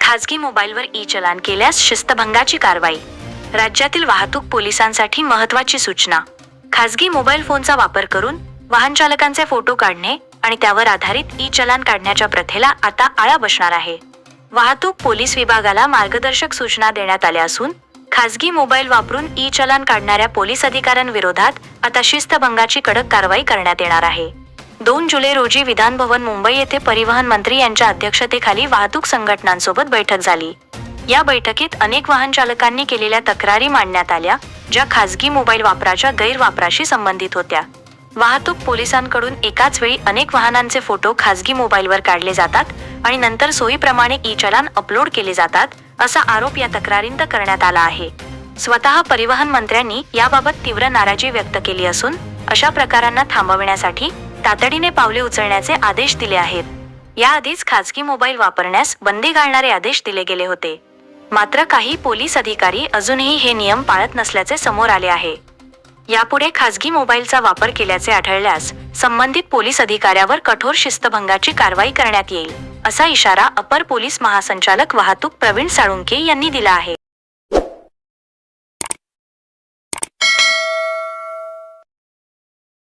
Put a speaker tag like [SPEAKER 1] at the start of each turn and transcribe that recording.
[SPEAKER 1] खाजगी मोबाईलवर ई चलान केल्यास शिस्तभंगाची कारवाई. राज्यातील वाहतूक पोलिसांसाठी महत्वाची सूचना. खाजगी मोबाईल फोनचा वापर करून वाहन चालकांचे फोटो काढणे आणि त्यावर आधारित ई चलान काढण्याच्या प्रथेला आता आळा बसणार आहे. वाहतूक पोलीस विभागाला मार्गदर्शक सूचना देण्यात आल्या असून खाजगी मोबाईल वापरून ई चलान काढणाऱ्या पोलीस अधिकाऱ्यांविरोधात आता शिस्तभंगाची कडक कारवाई करण्यात येणार आहे. दोन जुलै रोजी विधानभवन मुंबई येथे परिवहन मंत्री यांच्या अध्यक्षतेखाली वाहतूक संघटनांसोबत बैठक झाली. या बैठकीत अनेक वाहन चालकांनी केलेल्या तक्रारी मांडण्यात आल्या ज्या खासगी मोबाईल वापराच्या गैरवापराशी संबंधित होत्या. वाहतूक पोलिसांकडून एकाच वेळी अनेक वाहनांचे फोटो खासगी मोबाईलवर काढले जातात आणि नंतर सोयीप्रमाणे ई चलान अपलोड केले जातात असा आरोप या तक्रारींत करण्यात आला आहे. स्वतः परिवहन मंत्र्यांनी याबाबत तीव्र नाराजी व्यक्त केली असून अशा प्रकारांना थांबविण्यासाठी तातडीने पावले उचलण्याचे आदेश दिले आहेत. याआधीच खासगी मोबाईल वापरण्यास बंदी घालणारे आदेश दिले गेले होते. मात्र काही पोलीस अधिकारी अजूनही हे नियम पाळत नसल्याचे समोर आले आहे. यापुढे खासगी मोबाईलचा वापर केल्याचे आढळल्यास संबंधित पोलीस अधिकाऱ्यावर कठोर शिस्तभंगाची कारवाई करण्यात येईल असा इशारा अपर पोलीस महासंचालक वाहतूक प्रवीण साळुंके यांनी दिला आहे.